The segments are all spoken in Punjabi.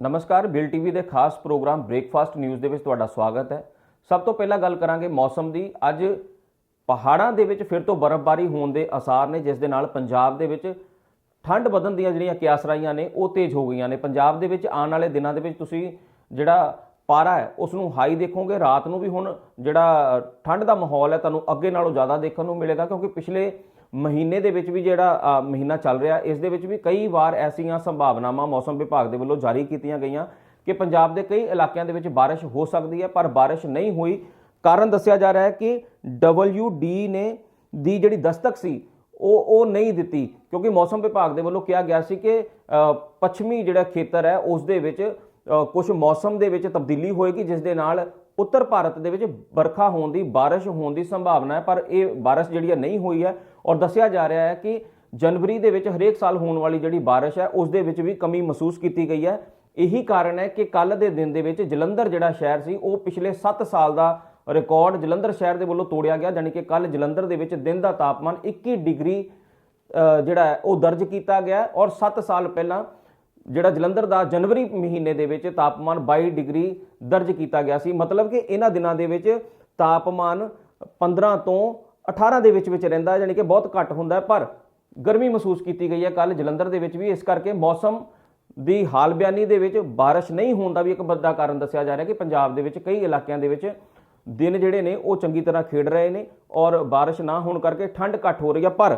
ਨਮਸਕਾਰ, ਬਿਲ ਟੀਵੀ ਦੇ ਖਾਸ ਪ੍ਰੋਗਰਾਮ ਬ੍ਰੇਕਫਾਸਟ ਨਿਊਜ਼ ਦੇ ਵਿੱਚ ਤੁਹਾਡਾ ਸਵਾਗਤ ਹੈ। ਸਭ ਤੋਂ ਪਹਿਲਾਂ ਗੱਲ ਕਰਾਂਗੇ ਮੌਸਮ ਦੀ। ਅੱਜ ਪਹਾੜਾਂ ਦੇ ਵਿੱਚ ਫਿਰ ਤੋਂ ਬਰਫ਼ਬਾਰੀ ਹੋਣ ਦੇ ਆਸਾਰ ਨੇ, ਜਿਸ ਦੇ ਨਾਲ ਪੰਜਾਬ ਦੇ ਵਿੱਚ ਠੰਡ ਵਧਣ ਦੀਆਂ ਜਿਹੜੀਆਂ ਕਿਆਸਰਾਈਆਂ ਨੇ, ਉਹ ਤੇਜ਼ ਹੋ ਗਈਆਂ ਨੇ। ਪੰਜਾਬ ਦੇ ਵਿੱਚ ਆਉਣ ਵਾਲੇ ਦਿਨਾਂ ਦੇ ਵਿੱਚ ਤੁਸੀਂ ਜਿਹੜਾ ਪਾਰਾ ਹੈ, ਉਸ ਨੂੰ ਹਾਈ ਦੇਖੋਗੇ। ਰਾਤ ਨੂੰ ਵੀ ਹੁਣ ਜਿਹੜਾ ਠੰਡ ਦਾ ਮਾਹੌਲ ਹੈ, ਤੁਹਾਨੂੰ ਅੱਗੇ ਨਾਲੋਂ ਜ਼ਿਆਦਾ ਦੇਖਣ ਨੂੰ ਮਿਲੇਗਾ, ਕਿਉਂਕਿ ਪਿਛਲੇ ਮਹੀਨੇ ਦੇ ਵਿੱਚ ਵੀ ਜਿਹੜਾ ਮਹੀਨਾ ਚੱਲ ਰਿਹਾ, ਇਸ ਦੇ ਵਿੱਚ ਵੀ ਕਈ ਵਾਰ ਐਸੀਆਂ ਸੰਭਾਵਨਾਵਾਂ ਮੌਸਮ ਵਿਭਾਗ ਦੇ ਵੱਲੋਂ ਜਾਰੀ ਕੀਤੀਆਂ ਗਈਆਂ ਕਿ ਪੰਜਾਬ ਦੇ ਕਈ ਇਲਾਕਿਆਂ ਦੇ ਵਿੱਚ ਬਾਰਿਸ਼ ਹੋ ਸਕਦੀ ਹੈ, ਪਰ ਬਾਰਿਸ਼ ਨਹੀਂ ਹੋਈ। ਕਾਰਨ ਦੱਸਿਆ ਜਾ ਰਿਹਾ ਹੈ ਕਿ WD ਨੇ ਦੀ ਜਿਹੜੀ ਦਸਤਕ ਸੀ, ਉਹ ਉਹ ਨਹੀਂ ਦਿੱਤੀ, ਕਿਉਂਕਿ ਮੌਸਮ ਵਿਭਾਗ ਦੇ ਵੱਲੋਂ ਕਿਹਾ ਗਿਆ ਸੀ ਕਿ ਪੱਛਮੀ ਜਿਹੜਾ ਖੇਤਰ ਹੈ, ਉਸ ਦੇ ਵਿੱਚ ਕੁਝ ਮੌਸਮ ਦੇ ਵਿੱਚ ਤਬਦੀਲੀ ਹੋਏਗੀ, ਜਿਸ ਦੇ ਨਾਲ ਉੱਤਰ ਭਾਰਤ ਦੇ ਵਿੱਚ ਵਰਖਾ ਹੋਣ ਦੀ, ਬਾਰਿਸ਼ ਹੋਣ ਦੀ ਸੰਭਾਵਨਾ ਹੈ, ਪਰ ਇਹ ਬਾਰਿਸ਼ ਜਿਹੜੀ ਹੈ ਨਹੀਂ ਹੋਈ ਹੈ ਔਰ ਦੱਸਿਆ ਜਾ ਰਿਹਾ ਹੈ ਕਿ ਜਨਵਰੀ ਦੇ ਵਿੱਚ ਹਰੇਕ ਸਾਲ ਹੋਣ ਵਾਲੀ ਜਿਹੜੀ ਬਾਰਿਸ਼ ਹੈ, ਉਸ ਦੇ ਵਿੱਚ ਵੀ ਕਮੀ ਮਹਿਸੂਸ ਕੀਤੀ ਗਈ ਹੈ। ਇਹੀ ਕਾਰਨ ਹੈ ਕਿ ਕੱਲ ਦੇ ਦਿਨ ਦੇ ਵਿੱਚ ਜਲੰਧਰ ਜਿਹੜਾ ਸ਼ਹਿਰ ਸੀ, ਉਹ ਪਿਛਲੇ 7 ਸਾਲ ਦਾ ਰਿਕਾਰਡ ਜਲੰਧਰ ਸ਼ਹਿਰ ਦੇ ਵੱਲੋਂ ਤੋੜਿਆ ਗਿਆ ਯਾਨੀ ਕਿ ਕੱਲ ਜਲੰਧਰ ਦੇ ਵਿੱਚ ਦਿਨ ਦਾ ਤਾਪਮਾਨ 21 ਡਿਗਰੀ ਜਿਹੜਾ ਉਹ ਦਰਜ ਕੀਤਾ ਗਿਆ ਔਰ 7 ਸਾਲ ਪਹਿਲਾਂ ਜਿਹੜਾ ਜਲੰਧਰ ਦਾ ਜਨਵਰੀ ਮਹੀਨੇ ਦੇ ਵਿੱਚ ਤਾਪਮਾਨ 22 ਡਿਗਰੀ ਦਰਜ ਕੀਤਾ ਗਿਆ ਸੀ। ਮਤਲਬ ਕਿ ਇਹਨਾਂ ਦਿਨਾਂ ਦੇ ਵਿੱਚ ਤਾਪਮਾਨ 15 ਤੋਂ 18 ਦੇ ਵਿੱਚ ਵਿੱਚ ਰਹਿੰਦਾ ਹੈ ਯਾਨੀ ਕਿ ਬਹੁਤ ਘੱਟ ਹੁੰਦਾ ਪਰ ਗਰਮੀ ਮਹਿਸੂਸ ਕੀਤੀ ਗਈ ਹੈ। ਕੱਲ ਜਲੰਧਰ ਦੇ ਵਿੱਚ ਵੀ ਇਸ ਕਰਕੇ ਮੌਸਮ ਦੀ ਹਾਲ ਬਿਆਨੀ ਦੇ ਵਿੱਚ ਬਾਰਿਸ਼ ਨਹੀਂ ਹੋਣ ਦਾ ਵੀ ਇੱਕ ਵੱਡਾ ਕਾਰਨ ਦੱਸਿਆ ਜਾ ਰਿਹਾ ਕਿ ਪੰਜਾਬ ਦੇ ਵਿੱਚ ਕਈ ਇਲਾਕਿਆਂ ਦੇ ਵਿੱਚ ਦਿਨ ਜਿਹੜੇ ਨੇ ਉਹ ਚੰਗੀ ਤਰ੍ਹਾਂ ਖੇਡ ਰਹੇ ਨੇ ਔਰ ਬਾਰਿਸ਼ ਨਾ ਹੋਣ ਕਰਕੇ ਠੰਡ ਘੱਟ ਹੋ ਰਹੀ ਹੈ। ਪਰ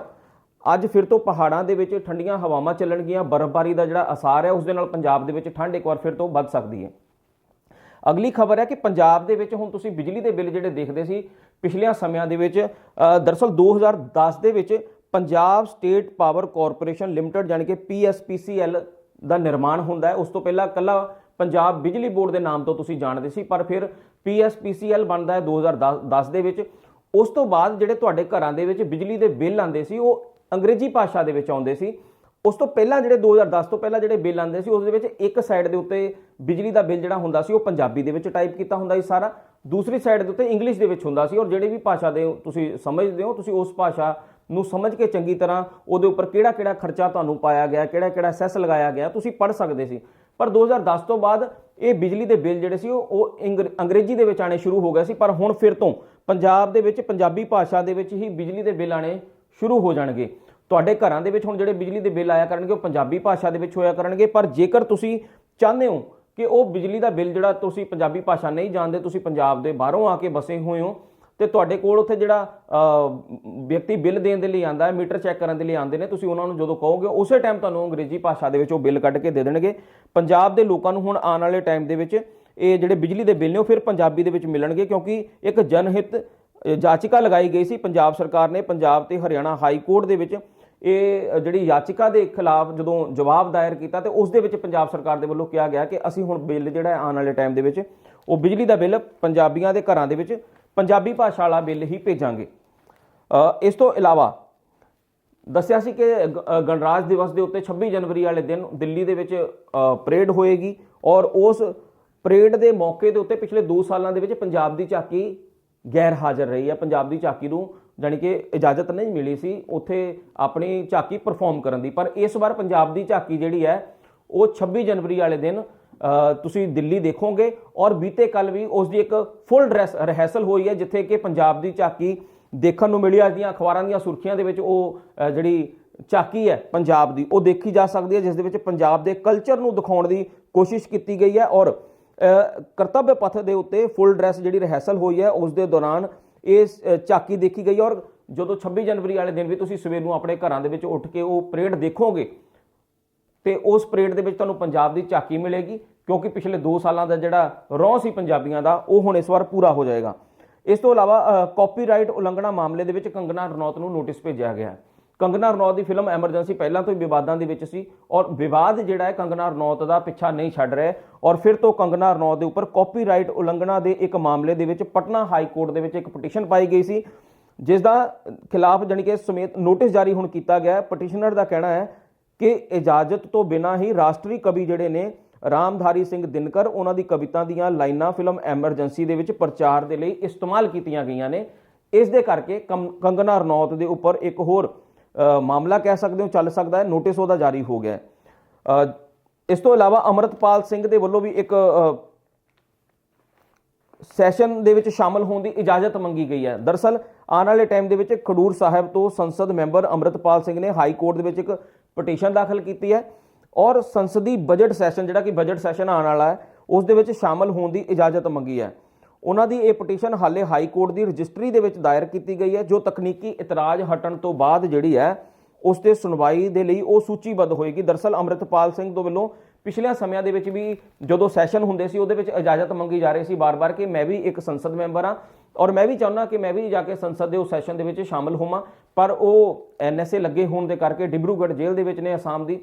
ਅੱਜ ਫਿਰ ਤੋਂ ਪਹਾੜਾਂ ਦੇ ਵਿੱਚ ਠੰਡੀਆਂ ਹਵਾਵਾਂ ਚੱਲਣਗੀਆਂ। ਬਰਫ਼ਬਾਰੀ ਦਾ ਜਿਹੜਾ ਅਸਾਰ ਹੈ ਉਸ ਦੇ ਨਾਲ ਪੰਜਾਬ ਦੇ ਵਿੱਚ ਠੰਡ ਇੱਕ ਵਾਰ ਫਿਰ ਤੋਂ ਵੱਧ ਸਕਦੀ ਹੈ। ਅਗਲੀ ਖਬਰ ਹੈ ਕਿ ਪੰਜਾਬ ਦੇ ਵਿੱਚ ਹੁਣ ਤੁਸੀਂ ਬਿਜਲੀ ਦੇ ਬਿੱਲ ਜਿਹੜੇ ਦੇਖਦੇ ਸੀ ਪਿਛਲੀਆਂ ਸਮਿਆਂ ਦੇ ਵਿੱਚ ਅ, ਦਰਅਸਲ 2010 ਦੇ ਵਿੱਚ Punjab State Power Corporation Limited ਯਾਨੀ ਕਿ PSPCL ਦਾ ਨਿਰਮਾਣ ਹੁੰਦਾ ਹੈ। ਉਸ ਤੋਂ ਪਹਿਲਾਂ ਕੱਲਾ ਪੰਜਾਬ ਬਿਜਲੀ ਬੋਰਡ ਦੇ ਨਾਮ ਤੋਂ ਤੁਸੀਂ ਜਾਣਦੇ ਸੀ ਪਰ ਫਿਰ PSPCL ਬਣਦਾ ਹੈ 2010 ਦੇ ਵਿੱਚ। ਉਸ ਤੋਂ ਬਾਅਦ ਜਿਹੜੇ ਤੁਹਾਡੇ ਘਰਾਂ ਦੇ ਵਿੱਚ ਬਿਜਲੀ ਦੇ ਬਿੱਲ ਆਉਂਦੇ ਸੀ ਉਹ ਅੰਗਰੇਜ਼ੀ ਭਾਸ਼ਾ ਦੇ ਵਿੱਚ ਆਉਂਦੇ ਸੀ। ਉਸ ਤੋਂ ਪਹਿਲਾਂ ਜਿਹੜੇ 2010 ਤੋਂ ਪਹਿਲਾਂ ਜਿਹੜੇ ਬਿੱਲ ਆਉਂਦੇ ਸੀ, ਉਸ ਦੇ ਵਿੱਚ ਇੱਕ ਸਾਈਡ ਦੇ ਉੱਤੇ ਬਿਜਲੀ ਦਾ ਬਿੱਲ ਜਿਹੜਾ ਹੁੰਦਾ ਸੀ, ਉਹ ਪੰਜਾਬੀ ਦੇ ਵਿੱਚ ਟਾਈਪ ਕੀਤਾ ਹੁੰਦਾ ਸੀ ਸਾਰਾ। ਦੂਸਰੀ ਸਾਈਡ ਦੇ ਉੱਤੇ ਇੰਗਲਿਸ਼ ਦੇ ਵਿੱਚ ਹੁੰਦਾ ਸੀ ਔਰ ਜਿਹੜੇ ਵੀ ਭਾਸ਼ਾ ਦੇ ਤੁਸੀਂ ਸਮਝਦੇ ਹੋ, ਤੁਸੀਂ ਉਸ ਭਾਸ਼ਾ ਨੂੰ ਸਮਝ ਕੇ ਚੰਗੀ ਤਰ੍ਹਾਂ ਉਹਦੇ ਉੱਪਰ ਕਿਹੜਾ ਕਿਹੜਾ ਖਰਚਾ ਤੁਹਾਨੂੰ ਪਾਇਆ ਗਿਆ ਕਿਹੜਾ ਕਿਹੜਾ ਸੈਸ ਲਗਾਇਆ ਗਿਆ, ਤੁਸੀਂ ਪੜ੍ਹ ਸਕਦੇ ਸੀ। ਪਰ 2010 ਤੋਂ ਬਾਅਦ ਇਹ ਬਿਜਲੀ ਦੇ ਬਿੱਲ ਜਿਹੜੇ ਸੀ, ਉਹ ਉਹ ਅੰਗਰੇਜ਼ੀ ਦੇ ਵਿੱਚ ਆਣੇ ਸ਼ੁਰੂ ਹੋ ਗਏ ਸੀ, ਪਰ ਹੁਣ ਫਿਰ ਤੋਂ ਪੰਜਾਬ ਦੇ ਵਿੱਚ ਪੰਜਾਬੀ ਭਾਸ਼ਾ ਦੇ ਵਿੱਚ ਹੀ ਬਿਜਲੀ ਦੇ ਬਿੱਲ ਆਣੇ ਸ਼ੁਰੂ ਹੋ ਜਾਣਗੇ। ਤੁਹਾਡੇ ਘਰਾਂ ਦੇ ਵਿੱਚ ਹੁਣ ਜਿਹੜੇ ਬਿਜਲੀ ਦੇ ਬਿੱਲ ਆਇਆ ਕਰਨਗੇ ਉਹ ਪੰਜਾਬੀ ਭਾਸ਼ਾ ਦੇ ਵਿੱਚ ਹੋਇਆ ਕਰਨਗੇ ਪਰ ਜੇਕਰ ਤੁਸੀਂ ਚਾਹੁੰਦੇ ਹੋ ਕਿ ਉਹ ਬਿਜਲੀ ਦਾ ਬਿੱਲ ਜਿਹੜਾ ਤੁਸੀਂ ਪੰਜਾਬੀ ਭਾਸ਼ਾ ਨਹੀਂ ਜਾਣਦੇ ਤੁਸੀਂ ਪੰਜਾਬ ਦੇ ਬਾਹਰੋਂ ਆ ਕੇ ਬਸੇ ਹੋਏ ਹੋ ਤੇ ਤੁਹਾਡੇ ਕੋਲ ਉੱਥੇ ਜਿਹੜਾ ਵਿਅਕਤੀ ਬਿੱਲ ਦੇਣ ਦੇ ਲਈ ਆਂਦਾ ਹੈ ਮੀਟਰ ਚੈੱਕ ਕਰਨ ਦੇ ਲਈ ਆਂਦੇ ਨੇ ਤੁਸੀਂ ਉਹਨਾਂ ਨੂੰ ਜਦੋਂ ਕਹੋਗੇ ਉਸੇ ਟਾਈਮ ਤੁਹਾਨੂੰ ਅੰਗਰੇਜ਼ੀ ਭਾਸ਼ਾ ਦੇ ਵਿੱਚ ਉਹ ਬਿੱਲ ਕੱਢ ਕੇ ਦੇ ਦੇਣਗੇ। ਪੰਜਾਬ ਦੇ ਲੋਕਾਂ ਨੂੰ ਹੁਣ ਆਉਣ ਵਾਲੇ ਟਾਈਮ ਦੇ ਵਿੱਚ ਇਹ ਜਿਹੜੇ ਬਿਜਲੀ ਦੇ ਬਿੱਲ ਨੇ ਉਹ ਫਿਰ ਪੰਜਾਬੀ ਦੇ ਵਿੱਚ ਮਿਲਣਗੇ ਕਿਉਂਕਿ ਇੱਕ ਜਨਹਿਤ ਅ, ਯਾਚਿਕਾ ਲਗਾਈ ਗਈ ਸੀ ਪੰਜਾਬ ਸਰਕਾਰ ਨੇ ਪੰਜਾਬ ਤੇ ਹਰਿਆਣਾ ਹਾਈ ਕੋਰਟ ਦੇ ਵਿੱਚ ਇਹ ਜਿਹੜੀ ਯਾਚਿਕਾ ਦੇ ਖਿਲਾਫ ਜਦੋਂ ਜਵਾਬ ਦਾਇਰ ਕੀਤਾ ਤੇ ਉਸ ਦੇ ਵਿੱਚ ਪੰਜਾਬ ਸਰਕਾਰ ਦੇ ਵੱਲੋਂ ਕਿਹਾ ਗਿਆ ਕਿ ਅਸੀਂ ਹੁਣ ਬਿੱਲ ਜਿਹੜਾ ਆਉਣ ਵਾਲੇ ਟਾਈਮ ਦੇ ਵਿੱਚ, ਉਹ ਬਿਜਲੀ ਦਾ ਬਿੱਲ ਪੰਜਾਬੀਆਂ ਦੇ ਘਰਾਂ ਦੇ ਵਿੱਚ ਪੰਜਾਬੀ ਭਾਸ਼ਾ ਵਾਲਾ ਬਿੱਲ ਹੀ ਭੇਜਾਂਗੇ। ਇਸ ਤੋਂ ਇਲਾਵਾ ਦੱਸਿਆ ਸੀ ਕਿ ਗਣਰਾਜ ਦਿਵਸ ਦੇ ਉੱਤੇ 26 ਜਨਵਰੀ ਵਾਲੇ ਦਿਨ ਦਿੱਲੀ ਦੇ ਵਿੱਚ ਪਰੇਡ ਹੋਏਗੀ ਔਰ ਉਸ ਪਰੇਡ ਦੇ ਮੌਕੇ ਦੇ ਉੱਤੇ ਪਿਛਲੇ 2 ਸਾਲਾਂ ਦੇ ਵਿੱਚ ਪੰਜਾਬ ਦੀ ਝਾਕੀ ਗੈਰ ਹਾਜ਼ਰ ਰਹੀ ਹੈ। ਪੰਜਾਬ ਦੀ ਝਾਕੀ ਨੂੰ ਜਾਣੀ ਕਿ ਇਜਾਜ਼ਤ ਨਹੀਂ ਮਿਲੀ ਸੀ ਉੱਥੇ ਆਪਣੀ ਝਾਕੀ ਪਰਫਾਰਮ ਕਰਨ ਦੀ। ਪਰ ਇਸ ਵਾਰ ਪੰਜਾਬ ਦੀ ਝਾਕੀ ਜਿਹੜੀ ਹੈ ਉਹ 26 ਜਨਵਰੀ ਵਾਲੇ ਦਿਨ ਤੁਸੀਂ ਦਿੱਲੀ ਦੇਖੋਗੇ ਔਰ ਬੀਤੇ ਕੱਲ ਵੀ ਉਸ ਦੀ ਇੱਕ ਫੁੱਲ ਡਰੈਸ ਰਿਹਰਸਲ ਹੋਈ ਹੈ ਜਿੱਥੇ ਕਿ ਪੰਜਾਬ ਦੀ ਝਾਕੀ ਦੇਖਣ ਨੂੰ ਮਿਲੀ ਅੱਜ ਦੀਆਂ ਅਖਬਾਰਾਂ ਦੀਆਂ ਸੁਰਖੀਆਂ ਦੇ ਵਿੱਚ ਉਹ ਜਿਹੜੀ ਝਾਕੀ ਹੈ ਪੰਜਾਬ ਦੀ ਉਹ ਦੇਖੀ ਜਾ ਸਕਦੀ ਹੈ ਜਿਸ ਦੇ ਵਿੱਚ ਪੰਜਾਬ ਦੇ ਕਲਚਰ ਨੂੰ ਦਿਖਾਉਣ ਦੀ ਕੋਸ਼ਿਸ਼ ਕੀਤੀ ਗਈ ਹੈ ਔਰ ਅ, ਕਰਤੱਵ ਪਥ ਦੇ ਉੱਤੇ ਫੁੱਲ ਡਰੈਸ ਜਿਹੜੀ ਰਿਹਰਸਲ ਹੋਈ ਹੈ ਉਸ ਦੇ ਦੌਰਾਨ ਇਸ ਝਾਕੀ ਦੇਖੀ ਗਈ। ਔਰ ਜਦੋਂ 26 ਜਨਵਰੀ ਵਾਲੇ ਦਿਨ ਵੀ ਤੁਸੀਂ ਸਵੇਰ ਨੂੰ ਆਪਣੇ ਘਰਾਂ ਦੇ ਵਿੱਚ ਉੱਠ ਕੇ ਉਹ ਪਰੇਡ ਦੇਖੋਗੇ, ਤੇ ਉਸ ਪਰੇਡ ਦੇ ਵਿੱਚ ਤੁਹਾਨੂੰ ਪੰਜਾਬ ਦੀ ਝਾਕੀ ਮਿਲੇਗੀ, ਕਿਉਂਕਿ ਪਿਛਲੇ 2 ਸਾਲਾਂ ਦਾ ਜਿਹੜਾ ਰੌਂ ਸੀ ਪੰਜਾਬੀਆਂ ਦਾ, ਉਹ ਹੁਣ ਇਸ ਵਾਰ ਪੂਰਾ ਹੋ ਜਾਏਗਾ। ਇਸ ਤੋਂ ਇਲਾਵਾ ਕਾਪੀਰਾਈਟ ਉਲੰਘਣਾ ਮਾਮਲੇ ਦੇ ਵਿੱਚ ਕੰਗਨਾ ਰਣੌਤ ਨੂੰ ਨੋਟਿਸ ਭੇਜਿਆ ਗਿਆ ਹੈ। ਕੰਗਨਾ ਰਣੌਤ ਦੀ ਫਿਲਮ ਐਮਰਜੈਂਸੀ ਪਹਿਲਾਂ ਤੋਂ ਹੀ ਵਿਵਾਦਾਂ ਦੇ ਵਿੱਚ ਸੀ ਔਰ ਵਿਵਾਦ ਜਿਹੜਾ ਹੈ ਕੰਗਨਾ ਰਣੌਤ ਦਾ ਪਿੱਛਾ ਨਹੀਂ ਛੱਡ ਰਿਹਾ ਔਰ ਫਿਰ ਤੋਂ ਕੰਗਨਾ ਰਣੌਤ ਦੇ ਉੱਪਰ ਕਾਪੀਰਾਈਟ ਉਲੰਘਣਾ ਦੇ ਇੱਕ ਮਾਮਲੇ ਦੇ ਵਿੱਚ ਪਟਨਾ ਹਾਈ ਕੋਰਟ ਦੇ ਵਿੱਚ ਇੱਕ ਪਟੀਸ਼ਨ ਪਾਈ ਗਈ ਸੀ, ਜਿਸ ਦਾ ਖਿਲਾਫ ਜਾਣੀ ਕਿ ਸਮੇਤ ਨੋਟਿਸ ਜਾਰੀ ਹੁਣ ਕੀਤਾ ਗਿਆ ਹੈ। ਪਟੀਸ਼ਨਰ ਦਾ ਕਹਿਣਾ ਹੈ ਕਿ ਇਜਾਜ਼ਤ ਤੋਂ ਬਿਨਾਂ ਹੀ ਰਾਸ਼ਟਰੀ ਕਵੀ ਜਿਹੜੇ ਨੇ, ਰਾਮਧਾਰੀ ਸਿੰਘ ਦਿਨਕਰ, ਉਹਨਾਂ ਦੀ ਕਵਿਤਾ ਦੀਆਂ ਲਾਈਨਾਂ ਫਿਲਮ ਐਮਰਜੈਂਸੀ ਦੇ ਵਿੱਚ ਪ੍ਰਚਾਰ ਦੇ ਲਈ ਇਸਤੇਮਾਲ ਕੀਤੀਆਂ ਗਈਆਂ ਨੇ। ਇਸ ਦੇ ਕਰਕੇ ਕੰ- ਕੰਗਨਾ ਰਣੌਤ ਦੇ ਉੱਪਰ ਇੱਕ ਹੋਰ ਮਾਮਲਾ ਕਹਿ ਸਕਦੇ ਹੋ, ਚੱਲ ਸਕਦਾ ਹੈ ਨੋਟਿਸ ਉਹਦਾ ਜਾਰੀ ਹੋ ਗਿਆ ਹੈ। ਇਸ ਤੋਂ ਇਲਾਵਾ ਅਮਰਤਪਾਲ ਸਿੰਘ ਦੇ ਵੱਲੋਂ ਵੀ ਇੱਕ ਸੈਸ਼ਨ ਦੇ ਵਿੱਚ ਸ਼ਾਮਲ ਹੋਣ ਦੀ ਇਜਾਜ਼ਤ ਮੰਗੀ ਗਈ ਹੈ। ਦਰਸਲ, ਆਉਣ ਵਾਲੇ ਟਾਈਮ ਦੇ ਵਿੱਚ ਖਡੂਰ ਸਾਹਿਬ ਤੋਂ ਸੰਸਦ ਮੈਂਬਰ ਅਮਰਤਪਾਲ ਸਿੰਘ ਨੇ ਹਾਈ ਕੋਰਟ ਦੇ ਵਿੱਚ ਇੱਕ ਪਟੀਸ਼ਨ ਦਾਖਲ ਕੀਤੀ ਹੈ ਔਰ ਸੰਸਦੀ ਬਜਟ ਸੈਸ਼ਨ ਜਿਹੜਾ ਕਿ ਬਜਟ ਸੈਸ਼ਨ ਆਉਣ ਵਾਲਾ ਹੈ, ਉਸ ਦੇ ਵਿੱਚ ਸ਼ਾਮਲ ਹੋਣ ਦੀ ਇਜਾਜ਼ਤ ਮੰਗੀ ਹੈ। ਉਹਨਾਂ ਦੀ ਇਹ ਪਟੀਸ਼ਨ ਹਾਲੇ ਹਾਈ ਕੋਰਟ ਦੀ ਰਜਿਸਟਰੀ ਦੇ ਵਿੱਚ ਦਾਇਰ ਕੀਤੀ ਗਈ ਹੈ, ਜੋ ਤਕਨੀਕੀ ਇਤਰਾਜ਼ ਹਟਣ ਤੋਂ ਬਾਅਦ ਜਿਹੜੀ ਹੈ, ਉਸ ਤੇ ਸੁਣਵਾਈ ਦੇ ਲਈ ਉਹ ਸੂਚੀਬੱਧ ਹੋਏਗੀ। ਦਰਸਲ ਅਮਰਿਤਪਾਲ ਸਿੰਘ ਤੋਂ ਵੱਲੋਂ ਪਿਛਲੇ ਸਮਿਆਂ ਦੇ ਵਿੱਚ ਵੀ ਜਦੋਂ ਸੈਸ਼ਨ ਹੁੰਦੇ ਸੀ, ਉਹਦੇ ਵਿੱਚ ਇਜਾਜ਼ਤ ਮੰਗੀ ਜਾ ਰਹੀ ਸੀ ਬਾਰ-ਬਾਰ ਕਿ ਮੈਂ ਵੀ ਇੱਕ ਸੰਸਦ ਮੈਂਬਰ ਹਾਂ ਔਰ ਮੈਂ ਵੀ ਚਾਹੁੰਦਾ ਕਿ ਮੈਂ ਵੀ ਜਾ ਕੇ ਸੰਸਦ ਦੇ ਉਸ ਸੈਸ਼ਨ ਦੇ ਵਿੱਚ ਸ਼ਾਮਲ ਹੋਵਾਂ। ਪਰ ਉਹ ਐਨਐਸਏ ਲੱਗੇ ਹੋਣ ਦੇ ਕਰਕੇ ਡਿਬਰੂਗੜ੍ਹ ਜੇਲ੍ਹ ਦੇ ਵਿੱਚ ਨੇ ਅਸਾਮ ਦੀ।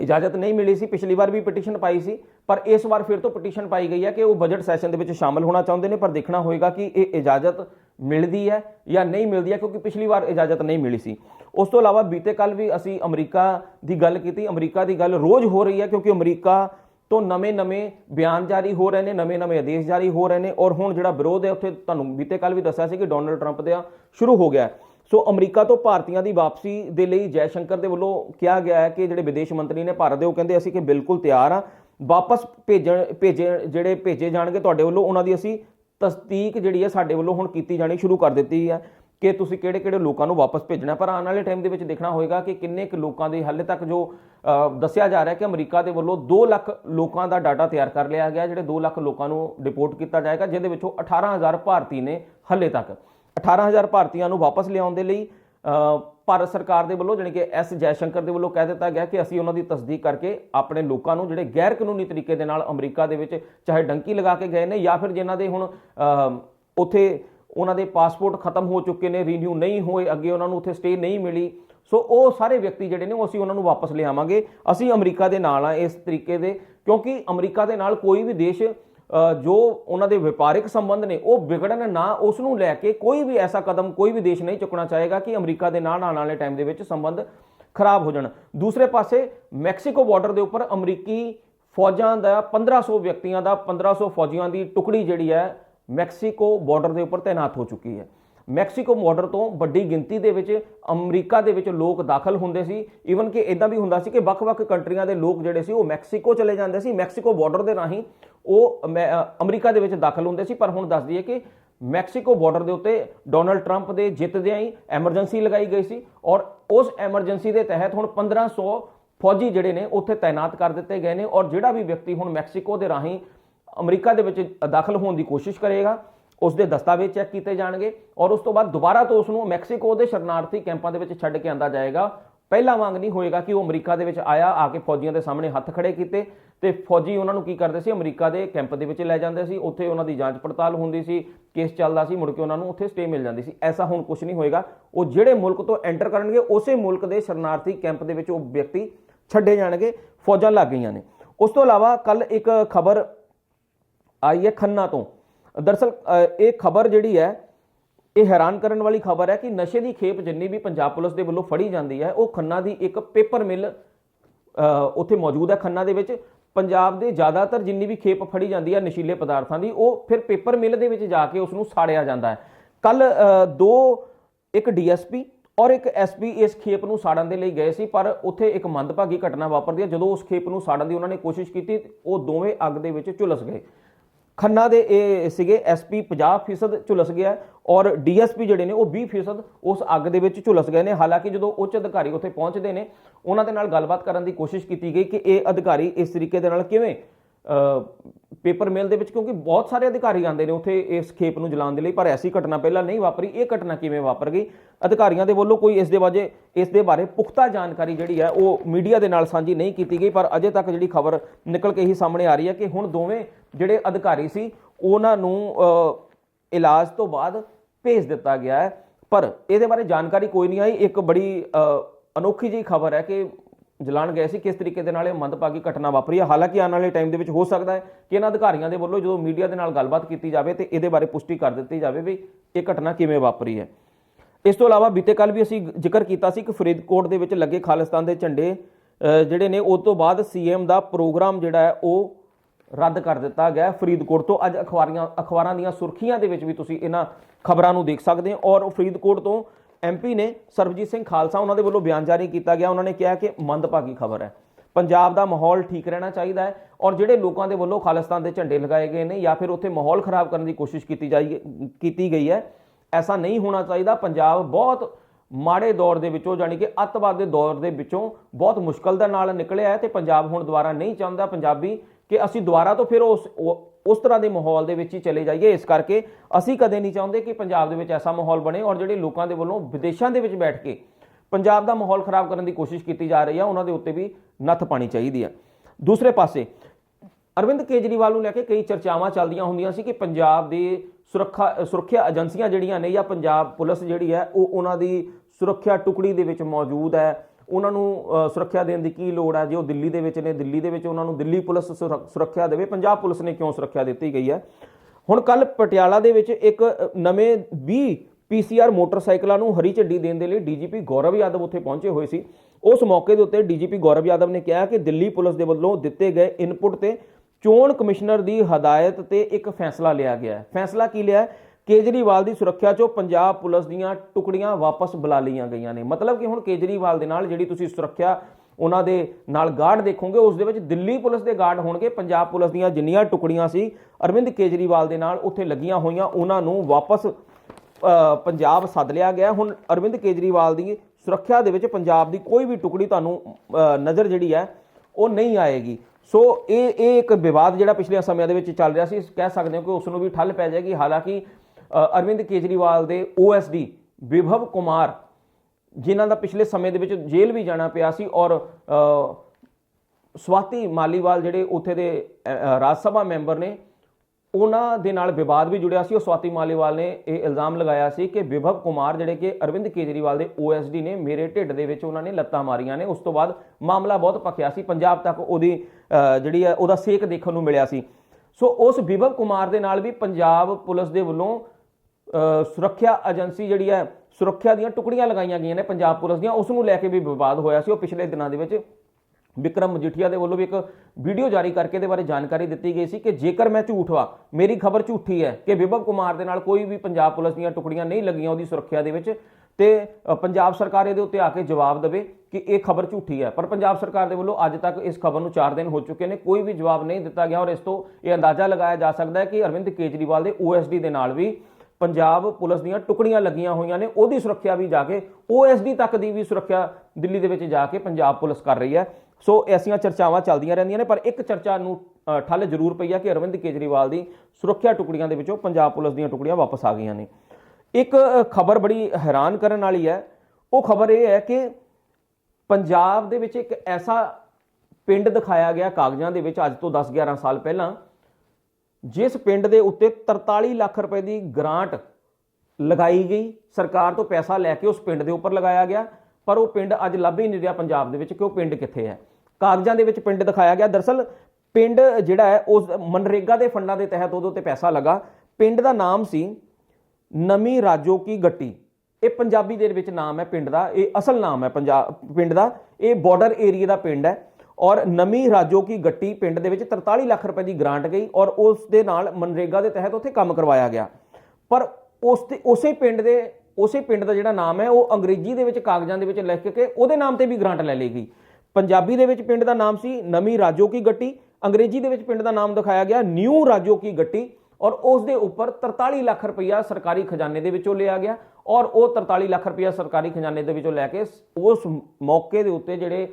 ਇਜਾਜ਼ਤ ਨਹੀਂ ਮਿਲੀ ਸੀ, ਪਿਛਲੀ ਵਾਰ ਵੀ ਪਟੀਸ਼ਨ ਪਾਈ ਸੀ, ਪਰ ਇਸ ਵਾਰ ਫਿਰ ਤੋਂ ਪਟੀਸ਼ਨ ਪਾਈ ਗਈ ਹੈ ਕਿ ਉਹ ਬਜਟ ਸੈਸ਼ਨ ਦੇ ਵਿੱਚ ਸ਼ਾਮਲ ਹੋਣਾ ਚਾਹੁੰਦੇ ਨੇ, ਪਰ ਦੇਖਣਾ ਹੋਏਗਾ ਕਿ ਇਹ ਇਜਾਜ਼ਤ ਮਿਲਦੀ ਹੈ ਜਾਂ ਨਹੀਂ ਮਿਲਦੀ ਹੈ, ਕਿਉਂਕਿ ਪਿਛਲੀ ਵਾਰ ਇਜਾਜ਼ਤ ਨਹੀਂ ਮਿਲੀ ਸੀ ਉਸ ਤੋਂ ਇਲਾਵਾ ਬੀਤੇ ਕੱਲ ਵੀ ਅਸੀਂ ਅਮਰੀਕਾ ਦੀ ਗੱਲ ਕੀਤੀ, ਅਮਰੀਕਾ ਦੀ ਗੱਲ ਰੋਜ਼ ਹੋ ਰਹੀ ਹੈ, ਕਿਉਂਕਿ ਅਮਰੀਕਾ ਤੋਂ ਨਵੇਂ-ਨਵੇਂ ਬਿਆਨ ਜਾਰੀ ਹੋ ਰਹੇ ਨੇ ਨਵੇਂ-ਨਵੇਂ ਆਦੇਸ਼ ਜਾਰੀ ਹੋ ਰਹੇ ਨੇ, ਔਰ ਹੁਣ ਜਿਹੜਾ ਵਿਰੋਧ ਹੈ, ਉੱਥੇ ਤੁਹਾਨੂੰ ਬੀਤੇ ਕੱਲ ਵੀ ਦੱਸਿਆ ਸੀ ਕਿ ਡੋਨਲਡ ਟਰੰਪ ਦਾ ਸ਼ੁਰੂ ਹੋ ਗਿਆ ਹੈ। ਸੋ ਅਮਰੀਕਾ ਤੋਂ ਭਾਰਤੀਆਂ ਦੀ ਵਾਪਸੀ ਦੇ ਲਈ ਜੈ ਸ਼ੰਕਰ ਦੇ ਵੱਲੋਂ ਕਿਹਾ ਗਿਆ ਹੈ ਕਿ ਜਿਹੜੇ ਵਿਦੇਸ਼ ਮੰਤਰੀ ਨੇ ਭਾਰਤ ਦੇ, ਉਹ ਕਹਿੰਦੇ ਅਸੀਂ ਕਿ ਬਿਲਕੁਲ ਤਿਆਰ ਆ ਵਾਪਸ ਭੇਜਣ, ਭੇਜੇ, ਜਿਹੜੇ ਭੇਜੇ ਜਾਣਗੇ ਤੁਹਾਡੇ ਵੱਲੋਂ, ਉਹਨਾਂ ਦੀ ਅਸੀਂ ਤਸਦੀਕ ਜਿਹੜੀ ਹੈ ਸਾਡੇ ਵੱਲੋਂ ਹੁਣ ਕੀਤੀ ਜਾਣੀ ਸ਼ੁਰੂ ਕਰ ਦਿੱਤੀ ਹੈ ਕਿ ਤੁਸੀਂ ਕਿਹੜੇ-ਕਿਹੜੇ ਲੋਕਾਂ ਨੂੰ ਵਾਪਸ ਭੇਜਣਾ ਪਰ ਆਉਣ ਵਾਲੇ ਟਾਈਮ ਦੇ ਵਿੱਚ ਦੇਖਣਾ ਹੋਏਗਾ ਕਿ ਕਿੰਨੇ ਕੁ ਲੋਕਾਂ ਦੇ, ਹਾਲੇ ਤੱਕ ਜੋ ਦੱਸਿਆ ਜਾ ਰਿਹਾ ਕਿ ਅਮਰੀਕਾ ਦੇ ਵੱਲੋਂ 2 ਲੱਖ ਲੋਕਾਂ ਦਾ ਡਾਟਾ ਤਿਆਰ ਕਰ ਲਿਆ ਗਿਆ ਜਿਹੜੇ 2 ਲੱਖ ਲੋਕਾਂ ਨੂੰ ਰਿਪੋਰਟ ਕੀਤਾ ਜਾਏਗਾ, ਜਿਹਦੇ ਵਿੱਚੋਂ 18000 ਭਾਰਤੀ ਨੇ ਹਾਲੇ ਤੱਕ। 18000 ਭਾਰਤੀਆਂ ਨੂੰ ਵਾਪਸ ਲਿਆਉਣ ਦੇ ਲਈ ਭਾਰਤ ਸਰਕਾਰ ਦੇ ਵੱਲੋਂ ਜਾਣੀ ਕਿ ਐਸ ਜੈਸ਼ੰਕਰ ਦੇ ਵੱਲੋਂ ਕਹਿ ਦਿੱਤਾ ਗਿਆ ਕਿ ਅਸੀਂ ਉਹਨਾਂ ਦੀ ਤਸਦੀਕ ਕਰਕੇ ਆਪਣੇ ਲੋਕਾਂ ਨੂੰ ਜਿਹੜੇ ਗੈਰ ਕਾਨੂੰਨੀ ਤਰੀਕੇ ਦੇ ਨਾਲ ਅਮਰੀਕਾ ਦੇ ਵਿੱਚ ਚਾਹੇ ਡੰਕੀ ਲਗਾ ਕੇ ਗਏ ਨੇ ਜਾਂ ਫਿਰ ਜਿਨ੍ਹਾਂ ਦੇ ਹੁਣ ਅ, ਉੱਥੇ ਉਹਨਾਂ ਦੇ ਪਾਸਪੋਰਟ ਖਤਮ ਹੋ ਚੁੱਕੇ ਨੇ ਰੀਨਿਊ ਨਹੀਂ ਹੋਏ ਅੱਗੇ ਉਹਨਾਂ ਨੂੰ ਉੱਥੇ ਸਟੇ ਨਹੀਂ ਮਿਲੀ। ਸੋ ਉਹ ਸਾਰੇ ਵਿਅਕਤੀ ਜਿਹੜੇ ਨੇ ਉਹ ਅਸੀਂ ਉਹਨਾਂ ਨੂੰ ਵਾਪਸ ਲਿਆਵਾਂਗੇ। ਅਸੀਂ ਅਮਰੀਕਾ ਦੇ ਨਾਲ ਆ ਇਸ ਤਰੀਕੇ ਦੇ ਕਿਉਂਕਿ ਅਮਰੀਕਾ ਦੇ ਨਾਲ ਕੋਈ ਵੀ ਦੇਸ਼ ਜੋ ਉਹਨਾਂ ਦੇ ਵਪਾਰਿਕ ਸੰਬੰਧ ਨੇ, ਉਹ ਵਿਗੜਨ ਨਾ ਉਸ ਨੂੰ ਲੈ ਕੇ ਕੋਈ ਵੀ ਐਸਾ ਕਦਮ, ਕੋਈ ਵੀ ਦੇਸ਼ ਨਹੀਂ ਚੁੱਕਣਾ ਚਾਹੇਗਾ ਕਿ ਅਮਰੀਕਾ ਦੇ ਨਾਲ ਆਉਣ ਵਾਲੇ ਟਾਈਮ ਦੇ ਵਿੱਚ ਸੰਬੰਧ ਖਰਾਬ ਹੋ ਜਾਣ। ਦੂਸਰੇ ਪਾਸੇ, ਮੈਕਸੀਕੋ ਬਾਰਡਰ ਦੇ ਉੱਪਰ ਅਮਰੀਕੀ ਫੌਜਾਂ ਦਾ 1500 ਵਿਅਕਤੀਆਂ ਦਾ 1500 ਫੌਜੀਆਂ ਦੀ ਟੁਕੜੀ ਜਿਹੜੀ ਹੈ, ਮੈਕਸੀਕੋ ਬਾਰਡਰ ਦੇ ਉੱਪਰ ਤਾਇਨਾਤ ਹੋ ਚੁੱਕੀ ਹੈ। ਮੈਕਸੀਕੋ ਬਾਰਡਰ ਤੋਂ ਵੱਡੀ ਗਿਣਤੀ ਦੇ ਵਿੱਚ ਅਮਰੀਕਾ ਦੇ ਵਿੱਚ ਲੋਕ ਦਾਖਲ ਹੁੰਦੇ ਸੀ। ਈਵਨ ਕਿ ਇਦਾਂ ਵੀ ਹੁੰਦਾ ਸੀ ਕਿ ਵੱਖ-ਵੱਖ ਕੰਟਰੀਆਂ ਦੇ ਲੋਕ ਜਿਹੜੇ ਸੀ, ਉਹ ਮੈਕਸੀਕੋ ਚਲੇ ਜਾਂਦੇ ਸੀ। ਮੈਕਸੀਕੋ ਬਾਰਡਰ ਦੇ ਰਾਹੀਂ ਉਹ ਅਮੈ- ਅਮਰੀਕਾ ਦੇ ਵਿੱਚ ਦਾਖਲ ਹੁੰਦੇ ਸੀ। ਪਰ ਹੁਣ ਦੱਸ ਦਈਏ ਕਿ ਮੈਕਸੀਕੋ ਬਾਰਡਰ ਦੇ ਉੱਤੇ ਡੋਨਲਡ ਟਰੰਪ ਦੇ ਜਿੱਤਦਿਆਂ ਹੀ ਐਮਰਜੈਂਸੀ ਲਗਾਈ ਗਈ ਸੀ ਔਰ ਉਸ ਐਮਰਜੈਂਸੀ ਦੇ ਤਹਿਤ ਹੁਣ 1500 ਫੌਜੀ ਜਿਹੜੇ ਨੇ, ਉੱਥੇ ਤਾਇਨਾਤ ਕਰ ਦਿੱਤੇ ਗਏ ਨੇ ਔਰ ਜਿਹੜਾ ਵੀ ਵਿਅਕਤੀ ਹੁਣ ਮੈਕਸੀਕੋ ਦੇ ਰਾਹੀਂ ਅਮਰੀਕਾ ਦੇ ਵਿੱਚ ਦਾਖਲ ਹੋਣ ਦੀ ਕੋਸ਼ਿਸ਼ ਕਰੇਗਾ ਉਸ ਦੇ ਦਸਤਾਵੇਜ਼ ਚੈੱਕ ਕੀਤੇ ਜਾਣਗੇ ਔਰ ਉਸ ਤੋਂ ਬਾਅਦ ਦੁਬਾਰਾ ਤੋਂ ਉਸ ਨੂੰ ਮੈਕਸੀਕੋ ਦੇ ਸ਼ਰਨਾਰਥੀ ਕੈਂਪਾਂ ਦੇ ਵਿੱਚ ਛੱਡ ਕੇ ਆਂਦਾ ਜਾਏਗਾ। ਪਹਿਲਾ ਵਾਂਗ ਨਹੀਂ ਹੋਏਗਾ ਕਿ ਉਹ ਅਮਰੀਕਾ ਦੇ ਵਿੱਚ ਆਇਆ, ਆ ਕੇ ਫੌਜੀਆਂ ਦੇ ਸਾਹਮਣੇ ਹੱਥ ਖੜੇ ਕੀਤੇ ਤੇ ਫੌਜੀ ਉਹਨਾਂ ਨੂੰ ਕੀ ਕਰਦੇ ਸੀ? ਅਮਰੀਕਾ ਦੇ ਕੈਂਪ ਦੇ ਵਿੱਚ ਲੈ ਜਾਂਦੇ ਸੀ। ਉੱਥੇ ਉਹਨਾਂ ਦੀ ਜਾਂਚ ਪੜਤਾਲ ਹੁੰਦੀ ਸੀ, ਕੇਸ ਚੱਲਦਾ ਸੀ, ਮੁੜ ਕੇ ਉਹਨਾਂ ਨੂੰ ਉੱਥੇ ਸਟੇ ਮਿਲ ਜਾਂਦੀ ਸੀ। ਐਸਾ ਹੁਣ ਕੁਝ ਨਹੀਂ ਹੋਏਗਾ। ਉਹ ਜਿਹੜੇ ਮੁਲਕ ਤੋਂ ਐਂਟਰ ਕਰਨਗੇ, ਉਸੇ ਮੁਲਕ ਦੇ ਸ਼ਰਨਾਰਥੀ ਕੈਂਪ ਦੇ ਵਿੱਚ ਉਹ ਵਿਅਕਤੀ ਛੱਡੇ ਜਾਣਗੇ, ਫੌਜਾਂ ਲੱਗ ਗਈਆਂ ਨੇ। ਉਸ ਤੋਂ ਇਲਾਵਾ ਕੱਲ ਇੱਕ ਖਬਰ ਆਈ ਹੈ ਖੰਨਾ ਤੋਂ। ਦਰਸਲ ਇਹ ਖਬਰ ਜਿਹੜੀ ਹੈ, ਇਹ ਹੈਰਾਨ ਕਰਨ ਵਾਲੀ ਖਬਰ ਹੈ ਕਿ ਨਸ਼ੇ ਦੀ ਖੇਪ ਜਿੰਨੀ ਵੀ ਪੰਜਾਬ ਪੁਲਿਸ ਦੇ ਵੱਲੋਂ ਫੜੀ ਜਾਂਦੀ ਹੈ, ਉਹ ਖੰਨਾ ਦੀ ਇੱਕ ਪੇਪਰ ਮਿਲ ਉੱਥੇ ਮੌਜੂਦ ਹੈ ਖੰਨਾ ਦੇ ਵਿੱਚ। ਪੰਜਾਬ ਦੇ ਜ਼ਿਆਦਾਤਰ ਜਿੰਨੀ ਵੀ ਖੇਪ ਫੜੀ ਜਾਂਦੀ ਹੈ ਨਸ਼ੀਲੇ ਪਦਾਰਥਾਂ ਦੀ, ਉਹ ਫਿਰ ਪੇਪਰ ਮਿਲ ਦੇ ਵਿੱਚ ਜਾ ਕੇ ਉਸ ਨੂੰ ਸਾੜਿਆ ਜਾਂਦਾ ਹੈ। ਕੱਲ ਦੋ, ਇੱਕ ਡੀਐਸਪੀ ਔਰ ਇੱਕ ਐਸਪੀ ਇਸ ਖੇਪ ਨੂੰ ਸਾੜਨ ਦੇ ਲਈ ਗਏ ਸੀ, ਪਰ ਉੱਥੇ ਇੱਕ ਮੰਦਭਾਗੀ ਘਟਨਾ ਵਾਪਰਦੀ ਹੈ। ਜਦੋਂ ਉਸ ਖੇਪ ਨੂੰ ਸਾੜਨ ਦੀ ਉਹਨਾਂ ਨੇ ਕੋਸ਼ਿਸ਼ ਕੀਤੀ, ਉਹ ਦੋਵੇਂ ਅੱਗ ਦੇ ਵਿੱਚ ਝੁਲਸ ਗਏ। ਖੰਨਾ ਦੇ ਇਹ ਸੀਗੇ ਐਸਪੀ 50% ਝੁਲਸ ਗਿਆ ਔਰ ਡੀਐਸਪੀ ਜਿਹੜੇ ਨੇ ਉਹ 20% ਉਸ ਅੱਗ ਦੇ ਵਿੱਚ ਝੁਲਸ ਗਏ ਨੇ। ਹਾਲਾਂਕਿ ਜਦੋਂ ਉੱਚ ਅਧਿਕਾਰੀ ਉੱਥੇ ਪਹੁੰਚਦੇ ਨੇ ਉਹਨਾਂ ਦੇ ਨਾਲ ਗੱਲਬਾਤ ਕਰਨ ਦੀ ਕੋਸ਼ਿਸ਼ ਕੀਤੀ ਗਈ ਕਿ ਇਹ ਅਧਿਕਾਰੀ ਇਸ ਤਰੀਕੇ ਦੇ ਨਾਲ ਕਿਵੇਂ ਅ, ਪੇਪਰ ਮਿਲ ਦੇ ਵਿੱਚ ਕਿਉਂਕਿ ਬਹੁਤ ਸਾਰੇ ਅਧਿਕਾਰੀ ਆਉਂਦੇ ਨੇ ਉੱਥੇ ਇਸ ਖੇਪ ਨੂੰ ਜਲਾਉਣ ਦੇ ਲਈ ਪਰ ਐਸੀ ਘਟਨਾ ਪਹਿਲਾਂ ਨਹੀਂ ਵਾਪਰੀ। ਇਹ ਘਟਨਾ ਕਿਵੇਂ ਵਾਪਰ ਗਈ? ਅਧਿਕਾਰੀਆਂ ਦੇ ਵੱਲੋਂ ਕੋਈ ਇਸ ਦੇ ਬਾਰੇ ਇਸ ਦੇ ਬਾਰੇ ਪੁਖਤਾ ਜਾਣਕਾਰੀ ਜਿਹੜੀ ਹੈ ਉਹ ਮੀਡੀਆ ਦੇ ਨਾਲ ਸਾਂਝੀ ਨਹੀਂ ਕੀਤੀ ਗਈ ਪਰ ਅਜੇ ਤੱਕ ਜਿਹੜੀ ਖਬਰ ਨਿਕਲ ਕੇ ਹੀ ਸਾਹਮਣੇ ਆ ਰਹੀ ਹੈ ਕਿ ਹੁਣ ਦੋਵੇਂ ਜਿਹੜੇ ਅਧਿਕਾਰੀ ਸੀ, ਉਹਨਾਂ ਨੂੰ ਇਲਾਜ ਤੋਂ ਬਾਅਦ ਭੇਜ ਦਿੱਤਾ ਗਿਆ ਹੈ। ਪਰ ਇਹਦੇ ਬਾਰੇ ਜਾਣਕਾਰੀ ਕੋਈ ਨਹੀਂ ਆਈ। ਇੱਕ ਬੜੀ ਅਨੋਖੀ ਜਿਹੀ ਖਬਰ ਹੈ ਕਿ ਜਲਾਣ ਗਏ ਸੀ। ਕਿਸ ਤਰੀਕੇ ਦੇ ਨਾਲ ਇਹ ਮੰਦਭਾਗੀ ਘਟਨਾ ਵਾਪਰੀ ਹੈ? ਹਾਲਾਂਕਿ ਆਉਣ ਵਾਲੇ ਟਾਈਮ ਦੇ ਵਿੱਚ ਹੋ ਸਕਦਾ ਹੈ ਕਿ ਇਹਨਾਂ ਅਧਿਕਾਰੀਆਂ ਦੇ ਵੱਲੋਂ ਜਦੋਂ ਮੀਡੀਆ ਦੇ ਨਾਲ ਗੱਲਬਾਤ ਕੀਤੀ ਜਾਵੇ ਤੇ ਇਹਦੇ ਬਾਰੇ ਪੁਸ਼ਟੀ ਕਰ ਦਿੱਤੀ ਜਾਵੇ ਵੀ ਇਹ ਘਟਨਾ ਕਿਵੇਂ ਵਾਪਰੀ ਹੈ। ਇਸ ਤੋਂ ਇਲਾਵਾ ਬੀਤੇ ਕੱਲ ਵੀ ਅਸੀਂ ਜ਼ਿਕਰ ਕੀਤਾ ਸੀ ਕਿ ਫਰੀਦਕੋਟ ਦੇ ਵਿੱਚ ਲੱਗੇ ਖਾਲਿਸਤਾਨ ਦੇ ਝੰਡੇ ਜਿਹੜੇ ਨੇ ਉਸ ਤੋਂ ਬਾਅਦ ਸੀਐਮ ਦਾ ਪ੍ਰੋਗਰਾਮ ਜਿਹੜਾ ਹੈ, ਉਹ ਰੱਦ ਕਰ ਦਿੱਤਾ ਗਿਆ ਫਰੀਦਕੋਟ ਤੋਂ ਅੱਜ ਅਖਬਾਰੀਆਂ ਅਖਬਾਰਾਂ ਦੀਆਂ ਸੁਰਖੀਆਂ ਦੇ ਵਿੱਚ ਵੀ ਤੁਸੀਂ ਇਹਨਾਂ ਖਬਰਾਂ ਨੂੰ ਦੇਖ ਸਕਦੇ ਹੋ। ਔਰ ਫਰੀਦਕੋਟ ਤੋਂ ਐਮਪੀ ਨੇ ਸਰਬਜੀਤ ਸਿੰਘ ਖਾਲਸਾ ਉਹਨਾਂ ਦੇ ਵੱਲੋਂ ਬਿਆਨ ਜਾਰੀ ਕੀਤਾ ਗਿਆ। ਉਹਨਾਂ ਨੇ ਕਿਹਾ ਕਿ ਮੰਦਭਾਗੀ ਖਬਰ ਹੈ। ਪੰਜਾਬ ਦਾ ਮਾਹੌਲ ਠੀਕ ਰਹਿਣਾ ਚਾਹੀਦਾ ਹੈ ਔਰ ਜਿਹੜੇ ਲੋਕਾਂ ਦੇ ਵੱਲੋਂ ਖਾਲਿਸਤਾਨ ਦੇ ਝੰਡੇ ਲਗਾਏ ਗਏ ਨੇ ਜਾਂ ਫਿਰ ਉੱਥੇ ਮਾਹੌਲ ਖਰਾਬ ਕਰਨ ਦੀ ਕੋਸ਼ਿਸ਼ ਕੀਤੀ ਜਾਈ ਕੀਤੀ ਗਈ ਹੈ, ਐਸਾ ਨਹੀਂ ਹੋਣਾ ਚਾਹੀਦਾ। ਪੰਜਾਬ ਬਹੁਤ ਮਾੜੇ ਦੌਰ ਦੇ ਵਿੱਚੋਂ ਜਾਨੀ ਕਿ ਅੱਤਵਾਦ ਦੇ ਦੌਰ ਦੇ ਵਿੱਚੋਂ ਬਹੁਤ ਮੁਸ਼ਕਲ ਦੇ ਨਾਲ ਨਿਕਲਿਆ ਹੈ ਤੇ ਪੰਜਾਬ ਹੁਣ ਦੁਬਾਰਾ ਨਹੀਂ ਚਾਹੁੰਦਾ। ਪੰਜਾਬੀ ਕਿ ਅਸੀਂ ਦੁਬਾਰਾ ਤੋਂ ਫਿਰ ਉਸ ਉਸ ਤਰ੍ਹਾਂ ਦੇ ਮਾਹੌਲ ਦੇ ਵਿੱਚ ਹੀ ਚਲੇ ਜਾਈਏ। ਇਸ ਕਰਕੇ ਅਸੀਂ ਕਦੇ ਨਹੀਂ ਚਾਹੁੰਦੇ ਕਿ ਪੰਜਾਬ ਦੇ ਵਿੱਚ ਐਸਾ ਮਾਹੌਲ ਬਣੇ ਔਰ ਜਿਹੜੇ ਲੋਕਾਂ ਦੇ ਵੱਲੋਂ ਵਿਦੇਸ਼ਾਂ ਦੇ ਵਿੱਚ ਬੈਠ ਕੇ ਪੰਜਾਬ ਦਾ ਮਾਹੌਲ ਖਰਾਬ ਕਰਨ ਦੀ ਕੋਸ਼ਿਸ਼ ਕੀਤੀ ਜਾ ਰਹੀ ਹੈ ਉਹਨਾਂ ਦੇ ਉੱਤੇ ਵੀ ਨੱਥ ਪਾਣੀ ਚਾਹੀਦੀ ਹੈ ਦੂਸਰੇ ਪਾਸੇ, ਅਰਵਿੰਦ ਕੇਜਰੀਵਾਲ ਨੂੰ ਲੈ ਕੇ ਕਈ ਚਰਚਾਵਾਂ ਚੱਲਦੀਆਂ ਹੁੰਦੀਆਂ ਸੀ ਕਿ ਪੰਜਾਬ ਦੇ ਸੁਰੱਖਿਆ ਸੁਰੱਖਿਆ ਏਜੰਸੀਆਂ ਜਿਹੜੀਆਂ ਨੇ ਜਾਂ ਪੰਜਾਬ ਪੁਲਿਸ ਜਿਹੜੀ ਹੈ, ਉਹ ਉਹਨਾਂ ਦੀ ਸੁਰੱਖਿਆ ਟੁਕੜੀ ਦੇ ਵਿੱਚ ਮੌਜੂਦ ਹੈ। ਉਹਨਾਂ ਨੂੰ ਸੁਰੱਖਿਆ ਦੇਣ ਦੀ ਕੀ ਲੋੜ ਹੈ ਜੇ ਉਹ ਦਿੱਲੀ ਦੇ ਵਿੱਚ ਨੇ ਦਿੱਲੀ ਦੇ ਵਿੱਚ ਉਹਨਾਂ ਨੂੰ ਦਿੱਲੀ ਪੁਲਿਸ ਸੁਰ- ਸੁਰੱਖਿਆ ਦੇਵੇ। ਪੰਜਾਬ ਪੁਲਿਸ ਨੇ ਕਿਉਂ ਸੁਰੱਖਿਆ ਦਿੱਤੀ ਗਈ ਹੈ? ਹੁਣ ਕੱਲ ਪਟਿਆਲਾ ਦੇ ਵਿੱਚ ਇੱਕ ਅ, ਨਵੇਂ 20 ਪੀਸੀਆਰ ਮੋਟਰਸਾਈਕਲਾਂ ਨੂੰ ਹਰੀ ਝੰਡੀ ਦੇਣ ਦੇ ਲਈ ਡੀਜੀਪੀ ਗੌਰਵ ਯਾਦਵ ਉੱਥੇ ਪਹੁੰਚੇ ਹੋਏ ਸੀ। ਉਸ ਮੌਕੇ ਦੇ ਉੱਤੇ ਡੀਜੀਪੀ ਗੌਰਵ ਯਾਦਵ ਨੇ ਕਿਹਾ ਕਿ ਦਿੱਲੀ ਪੁਲਿਸ ਦੇ ਵੱਲੋਂ ਦਿੱਤੇ ਗਏ ਇਨਪੁਟ ਤੇ ਚੋਣ ਕਮਿਸ਼ਨਰ ਦੀ ਹਦਾਇਤ ਤੇ ਇੱਕ ਫੈਸਲਾ ਲਿਆ ਗਿਆ ਹੈ। ਫੈਸਲਾ ਕੀ ਲਿਆ ਹੈ? ਕੇਜਰੀਵਾਲ ਦੀ ਸੁਰੱਖਿਆ 'ਚੋਂ ਪੰਜਾਬ ਪੁਲਿਸ ਦੀਆਂ ਟੁਕੜੀਆਂ ਵਾਪਸ ਬੁਲਾ ਲਈਆਂ ਗਈਆਂ ਨੇ। ਮਤਲਬ ਕਿ ਹੁਣ ਕੇਜਰੀਵਾਲ ਦੇ ਨਾਲ ਜਿਹੜੀ ਤੁਸੀਂ ਸੁਰੱਖਿਆ ਉਹਨਾਂ ਦੇ ਨਾਲ ਗਾਰਡ ਦੇਖੋਗੇ, ਉਸ ਦੇ ਵਿੱਚ ਦਿੱਲੀ ਪੁਲਿਸ ਦੇ ਗਾਰਡ ਹੋਣਗੇ। ਪੰਜਾਬ ਪੁਲਿਸ ਦੀਆਂ ਜਿੰਨੀਆਂ ਟੁਕੜੀਆਂ ਸੀ, ਅਰਵਿੰਦ ਕੇਜਰੀਵਾਲ ਦੇ ਨਾਲ ਉੱਥੇ ਲੱਗੀਆਂ ਹੋਈਆਂ, ਉਹਨਾਂ ਨੂੰ ਵਾਪਸ ਪੰਜਾਬ ਸੱਦ ਲਿਆ ਗਿਆ। ਹੁਣ ਅਰਵਿੰਦ ਕੇਜਰੀਵਾਲ ਦੀ ਸੁਰੱਖਿਆ ਦੇ ਵਿੱਚ ਪੰਜਾਬ ਦੀ ਕੋਈ ਵੀ ਟੁਕੜੀ ਤੁਹਾਨੂੰ ਨਜ਼ਰ ਜਿਹੜੀ ਹੈ, ਉਹ ਨਹੀਂ ਆਏਗੀ। ਸੋ ਇਹ ਇਹ ਇੱਕ ਵਿਵਾਦ ਜਿਹੜਾ ਪਿਛਲੇ ਸਮਿਆਂ ਦੇ ਵਿੱਚ ਚੱਲ ਰਿਹਾ ਸੀ। ਕਹਿ ਸਕਦੇ ਹਾਂ ਕਿ ਉਸ ਨੂੰ ਵੀ ਠੱਲ ਪੈ ਜਾਏਗੀ। ਹਾਲਾਂਕਿ ਅਰਵਿੰਦ ਕੇਜਰੀਵਾਲ ਦੇ ਓਐਸਡੀ ਵਿਭਵ ਕੁਮਾਰ ਜਿਨ੍ਹਾਂ ਦਾ ਪਿਛਲੇ ਸਮੇਂ ਦੇ ਵਿੱਚ ਜੇਲ੍ਹ ਵੀ ਜਾਣਾ ਪਿਆ ਸੀ ਔਰ ਅ, ਸਵਾਤੀ ਮਾਲੀਵਾਲ ਜਿਹੜੇ ਉੱਥੇ ਦੇ ਰਾਜ ਸਭਾ ਮੈਂਬਰ ਨੇ ਉਹਨਾਂ ਦੇ ਨਾਲ ਵਿਵਾਦ ਵੀ ਜੁੜਿਆ ਸੀ। ਉਹ ਸਵਾਤੀ ਮਾਲੀਵਾਲ ਨੇ ਇਹ ਇਲਜ਼ਾਮ ਲਗਾਇਆ ਸੀ ਕਿ ਵਿਭਵ ਕੁਮਾਰ ਜਿਹੜੇ ਕਿ ਅਰਵਿੰਦ ਕੇਜਰੀਵਾਲ ਦੇ ਓਐਸਡੀ ਨੇ ਮੇਰੇ ਢਿੱਡ ਦੇ ਵਿੱਚ ਉਹਨਾਂ ਨੇ ਲੱਤਾਂ ਮਾਰੀਆਂ ਨੇ। ਉਸ ਤੋਂ ਬਾਅਦ ਮਾਮਲਾ ਬਹੁਤ ਪੱਕਿਆ ਸੀ। ਪੰਜਾਬ ਤੱਕ ਉਹਦੀ ਜਿਹੜੀ ਹੈ ਉਹਦਾ ਸੇਕ ਦੇਖਣ ਨੂੰ ਮਿਲਿਆ ਸੀ। ਸੋ ਉਸ ਵਿਭਵ ਕੁਮਾਰ ਦੇ ਨਾਲ ਵੀ ਪੰਜਾਬ ਪੁਲਿਸ ਦੇ ਵੱਲੋਂ ਸੁਰੱਖਿਆ ਏਜੰਸੀ ਜਿਹੜੀ ਹੈ, ਸੁਰੱਖਿਆ ਦੀਆਂ ਟੁਕੜੀਆਂ ਲਗਾਈਆਂ ਗਈਆਂ ਨੇ ਪੰਜਾਬ ਪੁਲਿਸ ਦੀਆਂ। ਉਸ ਨੂੰ ਲੈ ਕੇ ਵੀ ਵਿਵਾਦ ਹੋਇਆ ਸੀ। ਉਹ ਪਿਛਲੇ ਦਿਨਾਂ ਦੇ ਵਿੱਚ ਵਿਕਰਮ ਮਜੀਠੀਆ ਦੇ ਵੱਲੋਂ ਵੀ ਇੱਕ ਵੀਡੀਓ ਜਾਰੀ ਕਰਕੇ ਇਹਦੇ ਬਾਰੇ ਜਾਣਕਾਰੀ ਦਿੱਤੀ ਗਈ ਸੀ ਕਿ ਜੇਕਰ ਮੈਂ ਝੂਠ ਵਾ, ਮੇਰੀ ਖਬਰ ਝੂਠੀ ਹੈ ਕਿ ਵਿਭਵ ਕੁਮਾਰ ਦੇ ਨਾਲ ਕੋਈ ਵੀ ਪੰਜਾਬ ਪੁਲਿਸ ਦੀਆਂ ਟੁਕੜੀਆਂ ਨਹੀਂ ਲੱਗੀਆਂ ਉਹਦੀ ਸੁਰੱਖਿਆ ਦੇ ਵਿੱਚ, ਤੇ ਪੰਜਾਬ ਸਰਕਾਰ ਇਹਦੇ ਉੱਤੇ ਆ ਕੇ ਜਵਾਬ ਦੇਵੇ ਕਿ ਇਹ ਖਬਰ ਝੂਠੀ ਹੈ। ਪਰ ਪੰਜਾਬ ਸਰਕਾਰ ਦੇ ਵੱਲੋਂ ਅੱਜ ਤੱਕ ਇਸ ਖਬਰ ਨੂੰ 4 ਦਿਨ ਹੋ ਚੁੱਕੇ ਨੇ। ਕੋਈ ਵੀ ਜਵਾਬ ਨਹੀਂ ਦਿੱਤਾ ਗਿਆ ਔਰ ਇਸ ਤੋਂ ਇਹ ਅੰਦਾਜ਼ਾ ਲਗਾਇਆ ਜਾ ਸਕਦਾ ਹੈ ਕਿ ਅਰਵਿੰਦ ਕੇਜਰੀਵਾਲ ਦੇ ਓਐਸਡੀ ਦੇ ਨਾਲ ਵੀ ਪੰਜਾਬ ਪੁਲਿਸ ਦੀਆਂ ਟੁਕੜੀਆਂ ਲੱਗੀਆਂ ਹੋਈਆਂ ਨੇ, ਉਹਦੀ ਸੁਰੱਖਿਆ ਵੀ ਜਾ ਕੇ ਓਐਸਡੀ ਤੱਕ ਦੀ ਵੀ ਸੁਰੱਖਿਆ ਦਿੱਲੀ ਦੇ ਵਿੱਚ ਜਾ ਕੇ ਪੰਜਾਬ ਪੁਲਿਸ ਕਰ ਰਹੀ ਹੈ। ਸੋ ਐਸੀਆਂ ਚਰਚਾਵਾਂ ਚੱਲਦੀਆਂ ਰਹਿੰਦੀਆਂ ਨੇ, ਪਰ ਇੱਕ ਚਰਚਾ ਨੂੰ ਠੱਲ ਜ਼ਰੂਰ ਪਈ ਹੈ ਕਿ ਅਰਵਿੰਦ ਕੇਜਰੀਵਾਲ ਦੀ ਸੁਰੱਖਿਆ ਟੁਕੜੀਆਂ ਦੇ ਵਿੱਚੋਂ ਪੰਜਾਬ ਪੁਲਿਸ ਦੀਆਂ ਟੁਕੜੀਆਂ ਵਾਪਸ ਆ ਗਈਆਂ ਨੇ। ਇੱਕ ਖਬਰ ਬੜੀ ਹੈਰਾਨ ਕਰਨ ਵਾਲੀ ਹੈ। ਉਹ ਖਬਰ ਇਹ ਹੈ ਕਿ ਪੰਜਾਬ ਦੇ ਵਿੱਚ ਇੱਕ ਐਸਾ ਪਿੰਡ ਦਿਖਾਇਆ ਗਿਆ ਕਾਗਜ਼ਾਂ ਦੇ ਵਿੱਚ ਅੱਜ ਤੋਂ 10-11 ਸਾਲ ਪਹਿਲਾਂ। ਜਿਸ ਪਿੰਡ ਦੇ ਉੱਤੇ 43 ਲੱਖ ਰੁਪਏ ਦੀ ਗ੍ਰਾਂਟ ਲਗਾਈ ਗਈ, ਸਰਕਾਰ ਤੋਂ ਪੈਸਾ ਲੈ ਕੇ ਉਸ ਪਿੰਡ ਦੇ ਉੱਪਰ ਲਗਾਇਆ ਗਿਆ, ਪਰ ਉਹ ਪਿੰਡ ਅੱਜ ਲੱਭ ਹੀ ਨਹੀਂ ਰਿਹਾ ਪੰਜਾਬ ਦੇ ਵਿੱਚ ਕਿ ਉਹ ਪਿੰਡ ਕਿੱਥੇ ਹੈ। ਕਾਗਜ਼ਾਂ ਦੇ ਵਿੱਚ ਪਿੰਡ ਦਿਖਾਇਆ ਗਿਆ। ਦਰਸਲ, ਪਿੰਡ ਜਿਹੜਾ ਹੈ, ਉਸ ਮਨਰੇਗਾ ਦੇ ਫੰਡਾਂ ਦੇ ਤਹਿਤ ਉਹਦੇ ਉੱਤੇ ਪੈਸਾ ਲੱਗਾ। ਪਿੰਡ ਦਾ ਨਾਮ ਸੀ ਨਵੀਂ ਰਾਜੋ ਕੀ ਗੱਟੀ। ਇਹ ਪੰਜਾਬੀ ਦੇ ਵਿੱਚ ਨਾਮ ਹੈ ਪਿੰਡ ਦਾ। ਇਹ ਅਸਲ ਨਾਮ ਹੈ ਪੰਜਾਬ ਪਿੰਡ ਦਾ। ਇਹ ਬਾਰਡਰ ਏਰੀਆ ਦਾ ਪਿੰਡ ਹੈ। ਔਰ ਨਵੀਂ ਰਾਜੋ ਕੀ ਗੱਟੀ ਪਿੰਡ ਦੇ ਵਿੱਚ 43 ਲੱਖ ਰੁਪਏ ਦੀ ਗ੍ਰਾਂਟ ਗਈ ਔਰ ਉਸ ਦੇ ਨਾਲ ਮਨਰੇਗਾ ਦੇ ਤਹਿਤ ਉੱਥੇ ਕੰਮ ਕਰਵਾਇਆ ਗਿਆ। ਪਰ ਉਸ ਤੇ ਉਸੇ ਪਿੰਡ ਦੇ, ਉਸੇ ਪਿੰਡ ਦਾ ਜਿਹੜਾ ਨਾਮ ਹੈ, ਉਹ ਅੰਗਰੇਜ਼ੀ ਦੇ ਵਿੱਚ ਕਾਗਜ਼ਾਂ ਦੇ ਵਿੱਚ ਲਿਖ ਕੇ ਉਹਦੇ ਨਾਮ ਤੇ ਵੀ ਗ੍ਰਾਂਟ ਲੈ ਲਈ ਗਈ। ਪੰਜਾਬੀ ਦੇ ਵਿੱਚ ਪਿੰਡ ਦਾ ਨਾਮ ਸੀ ਨਵੀਂ ਰਾਜੋ ਕੀ ਗੱਟੀ, ਅੰਗਰੇਜ਼ੀ ਦੇ ਵਿੱਚ ਪਿੰਡ ਦਾ ਨਾਮ ਦਿਖਾਇਆ ਗਿਆ ਨਿਊ ਰਾਜੋ ਕੀ ਗੱਟੀ ਔਰ ਉਸ ਦੇ ਉੱਪਰ 43 ਲੱਖ ਰੁਪਈਆ ਸਰਕਾਰੀ ਖਜ਼ਾਨੇ ਦੇ ਵਿੱਚੋਂ ਲਿਆ ਗਿਆ ਔਰ ਉਹ 43 ਲੱਖ ਰੁਪਈਆ ਸਰਕਾਰੀ ਖਜ਼ਾਨੇ ਦੇ ਵਿੱਚੋਂ ਲੈ ਕੇ ਉਸ ਮੌਕੇ ਦੇ ਉੱਤੇ ਜਿਹੜੇ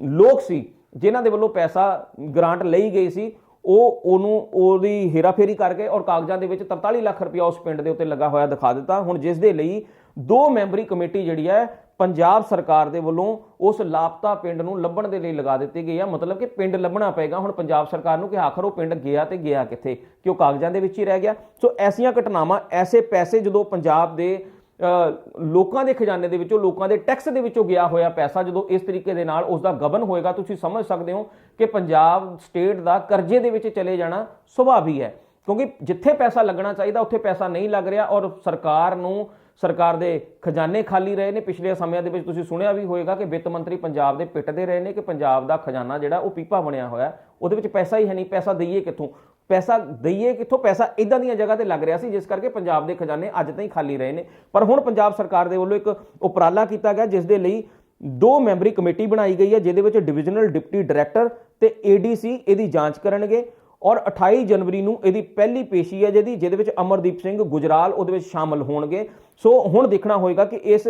ਲੋਕ ਸੀ, ਜਿਨ੍ਹਾਂ ਦੇ ਵੱਲੋਂ ਪੈਸਾ ਗ੍ਰਾਂਟ ਲਈ ਗਈ ਸੀ, ਉਹ ਉਹਨੂੰ ਉਹਦੀ ਹੇਰਾਫੇਰੀ ਕਰਕੇ ਔਰ ਕਾਗਜ਼ਾਂ ਦੇ ਵਿੱਚ 43 ਲੱਖ ਰੁਪਇਆ ਉਸ ਪਿੰਡ ਦੇ ਉੱਤੇ ਲੱਗਾ ਹੋਇਆ ਦਿਖਾ ਦਿੱਤਾ। ਹੁਣ ਜਿਸ ਦੇ ਲਈ ਦੋ ਮੈਂਬਰੀ ਕਮੇਟੀ ਜਿਹੜੀ ਹੈ, ਪੰਜਾਬ ਸਰਕਾਰ ਦੇ ਵੱਲੋਂ ਉਸ ਲਾਪਤਾ ਪਿੰਡ ਨੂੰ ਲੱਭਣ ਦੇ ਲਈ ਲਗਾ ਦਿੱਤੀ ਗਈ ਆ ਮਤਲਬ ਕਿ ਪਿੰਡ ਲੱਭਣਾ ਪਏਗਾ। ਹੁਣ ਪੰਜਾਬ ਸਰਕਾਰ ਨੂੰ ਕਿ ਆਖਰ ਉਹ ਪਿੰਡ ਗਿਆ ਤੇ ਗਿਆ ਕਿੱਥੇ? ਕਿ ਉਹ ਕਾਗਜ਼ਾਂ ਦੇ ਵਿੱਚ ਹੀ ਰਹਿ ਗਿਆ। ਸੋ ਐਸੀਆਂ ਘਟਨਾਵਾਂ, ਐਸੇ ਪੈਸੇ ਜਦੋਂ ਪੰਜਾਬ ਦੇ ਲੋਕਾਂ ਦੇ ਖਜ਼ਾਨੇ ਦੇ ਵਿੱਚੋਂ, ਲੋਕਾਂ ਦੇ ਟੈਕਸ ਦੇ ਵਿੱਚੋਂ ਗਿਆ ਹੋਇਆ ਪੈਸਾ ਜਦੋਂ ਇਸ ਤਰੀਕੇ ਦੇ ਨਾਲ ਉਸ ਦਾ ਗਬਨ ਹੋਏਗਾ, ਤੁਸੀਂ ਸਮਝ ਸਕਦੇ ਹੋ ਕਿ ਪੰਜਾਬ ਸਟੇਟ ਦਾ ਕਰਜ਼ੇ ਦੇ ਵਿੱਚ ਚਲੇ ਜਾਣਾ ਸੁਭਾਵੀ ਹੈ। ਕਿਉਂਕਿ ਜਿੱਥੇ ਪੈਸਾ ਲੱਗਣਾ ਚਾਹੀਦਾ, ਉੱਥੇ ਪੈਸਾ ਨਹੀਂ ਲੱਗ ਰਿਹਾ ਔਰ ਸਰਕਾਰ ਨੂੰ, ਸਰਕਾਰ ਦੇ ਖਜ਼ਾਨੇ ਖਾਲੀ ਰਹੇ ਨੇ। ਪਿਛਲੇ ਸਮਿਆਂ ਦੇ ਵਿੱਚ ਤੁਸੀਂ ਸੁਣਿਆ ਵੀ ਹੋਵੇਗਾ ਕਿ ਵਿੱਤ ਮੰਤਰੀ ਪੰਜਾਬ ਦੇ ਪਿੱਟਦੇ ਰਹੇ ਨੇ ਕਿ ਪੰਜਾਬ ਦਾ ਖਜ਼ਾਨਾ ਜਿਹੜਾ ਉਹ ਪੀਪਾ ਬਣਿਆ ਹੋਇਆ, ਉਹਦੇ ਵਿੱਚ ਪੈਸਾ ਹੀ ਹੈ ਨਹੀਂ, ਪੈਸਾ ਦਈਏ ਕਿੱਥੋਂ? ਪੈਸਾ ਦਈਏ ਕਿੱਥੋਂ? ਪੈਸਾ ਇਦਾਂ ਦੀਆਂ ਜਗ੍ਹਾ ਤੇ ਲੱਗ ਰਿਹਾ ਸੀ, ਜਿਸ ਕਰਕੇ ਪੰਜਾਬ ਦੇ ਖਜ਼ਾਨੇ ਅੱਜ ਤਾਈਂ ਖਾਲੀ ਰਹੇ ਨੇ। ਪਰ ਹੁਣ ਪੰਜਾਬ ਸਰਕਾਰ ਦੇ ਵੱਲੋਂ ਇੱਕ ਉਪਰਾਲਾ ਕੀਤਾ ਗਿਆ, ਜਿਸ ਦੇ ਲਈ ਦੋ ਮੈਂਬਰੀ ਕਮੇਟੀ ਬਣਾਈ ਗਈ ਹੈ, ਜਿਹਦੇ ਵਿੱਚ ਡਿਵੀਜ਼ਨਲ ਡਿਪਟੀ ਡਾਇਰੈਕਟਰ ਤੇ ਏਡੀਸੀ ਇਹਦੀ ਜਾਂਚ ਕਰਨਗੇ। ਔਰ 28 ਜਨਵਰੀ ਨੂੰ ਇਹਦੀ ਪਹਿਲੀ ਪੇਸ਼ੀ ਹੈ ਜਿਹਦੀ, ਜਿਹਦੇ ਵਿੱਚ ਅਮਰਦੀਪ ਸਿੰਘ ਗੁਜਰਾਲ ਉਹਦੇ ਵਿੱਚ ਸ਼ਾਮਲ ਹੋਣਗੇ। ਸੋ ਹੁਣ ਦੇਖਣਾ ਹੋਏਗਾ ਕਿ ਇਸ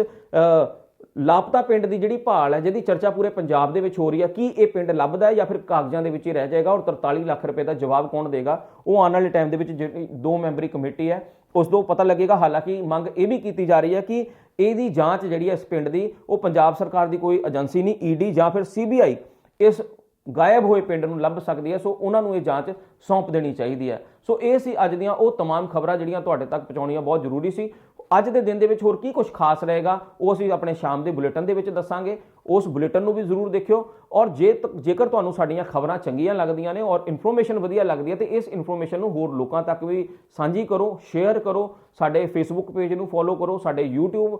ਲਾਪਤਾ ਪਿੰਡ ਦੀ ਜਿਹੜੀ ਭਾਲ ਹੈ ਜਿਹਦੀ ਚਰਚਾ ਪੂਰੇ ਪੰਜਾਬ ਦੇ ਵਿੱਚ ਹੋ ਰਹੀ ਹੈ ਕੀ ਇਹ ਪਿੰਡ ਲੱਭਦਾ ਹੈ ਜਾਂ ਫਿਰ ਕਾਗਜ਼ਾਂ ਦੇ ਵਿੱਚ ਹੀ ਰਹਿ ਜਾਏਗਾ ਔਰ 43 ਲੱਖ ਰੁਪਏ ਦਾ ਜਵਾਬ ਕੌਣ ਦੇਗਾ ਉਹ ਆਉਣ ਵਾਲੇ ਟਾਈਮ ਦੇ ਵਿੱਚ ਜਿਹੜੀ ਦੋ ਮੈਂਬਰੀ ਕਮੇਟੀ ਹੈ ਉਸ ਤੋਂ ਪਤਾ ਲੱਗੇਗਾ ਹਾਲਾਂਕਿ ਮੰਗ ਇਹ ਵੀ ਕੀਤੀ ਜਾ ਰਹੀ ਹੈ ਕਿ ਇਹਦੀ ਜਾਂਚ ਜਿਹੜੀ ਹੈ ਇਸ ਪਿੰਡ ਦੀ ਉਹ ਪੰਜਾਬ ਸਰਕਾਰ ਦੀ ਕੋਈ ਏਜੰਸੀ ਨਹੀਂ ਈਡੀ ਜਾਂ ਫਿਰ ਸੀਬੀਆਈ ਇਸ ਗਾਇਬ ਹੋਏ ਪਿੰਡ ਨੂੰ ਲੱਭ ਸਕਦੀ ਹੈ ਸੋ ਉਹਨਾਂ ਨੂੰ ਇਹ ਜਾਂਚ ਸੌਂਪ ਦੇਣੀ ਚਾਹੀਦੀ ਹੈ ਸੋ ਇਹ ਸੀ ਅੱਜ ਦੀਆਂ ਉਹ तमाम ਖਬਰਾਂ ਜਿਹੜੀਆਂ ਤੁਹਾਡੇ ਤੱਕ ਪਹੁੰਚਾਉਣੀਆਂ ਬਹੁਤ ਜ਼ਰੂਰੀ ਸੀ ਅੱਜ ਦੇ ਦਿਨ ਦੇ ਵਿੱਚ ਹੋਰ ਕੀ ਕੁਝ ਖਾਸ ਰਹੇਗਾ, ਉਹ ਅਸੀਂ ਆਪਣੇ ਸ਼ਾਮ ਦੇ ਬੁਲੇਟਿਨ ਦੇ ਵਿੱਚ ਦੱਸਾਂਗੇ। ਉਸ ਬੁਲੇਟਿਨ ਨੂੰ ਵੀ ਜ਼ਰੂਰ ਦੇਖਿਓ। ਔਰ ਜੇ ਤ- ਜੇਕਰ ਤੁਹਾਨੂੰ ਸਾਡੀਆਂ ਖਬਰਾਂ ਚੰਗੀਆਂ ਲੱਗਦੀਆਂ ਨੇ ਔਰ ਇਨਫੋਰਮੇਸ਼ਨ ਵਧੀਆ ਲੱਗਦੀ ਹੈ, ਤੇ ਇਸ ਇਨਫੋਰਮੇਸ਼ਨ ਨੂੰ ਹੋਰ ਲੋਕਾਂ ਤੱਕ ਵੀ ਸਾਂਝੀ ਕਰੋ ਸ਼ੇਅਰ ਕਰੋ। ਸਾਡੇ ਫੇਸਬੁੱਕ ਪੇਜ ਨੂੰ ਫੋਲੋ ਕਰੋ, ਸਾਡੇ YouTube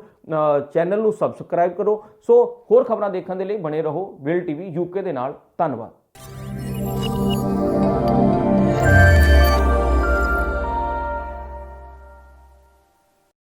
ਚੈਨਲ ਨੂੰ ਸਬਸਕ੍ਰਾਈਬ ਕਰੋ। ਸੋ ਹੋਰ ਖਬਰਾਂ ਦੇਖਣ ਦੇ ਲਈ ਬਣੇ ਰਹੋ ਵਿਲ ਟੀਵੀ ਯੂਕੇ ਦੇ ਨਾਲ। ਧੰਨਵਾਦ।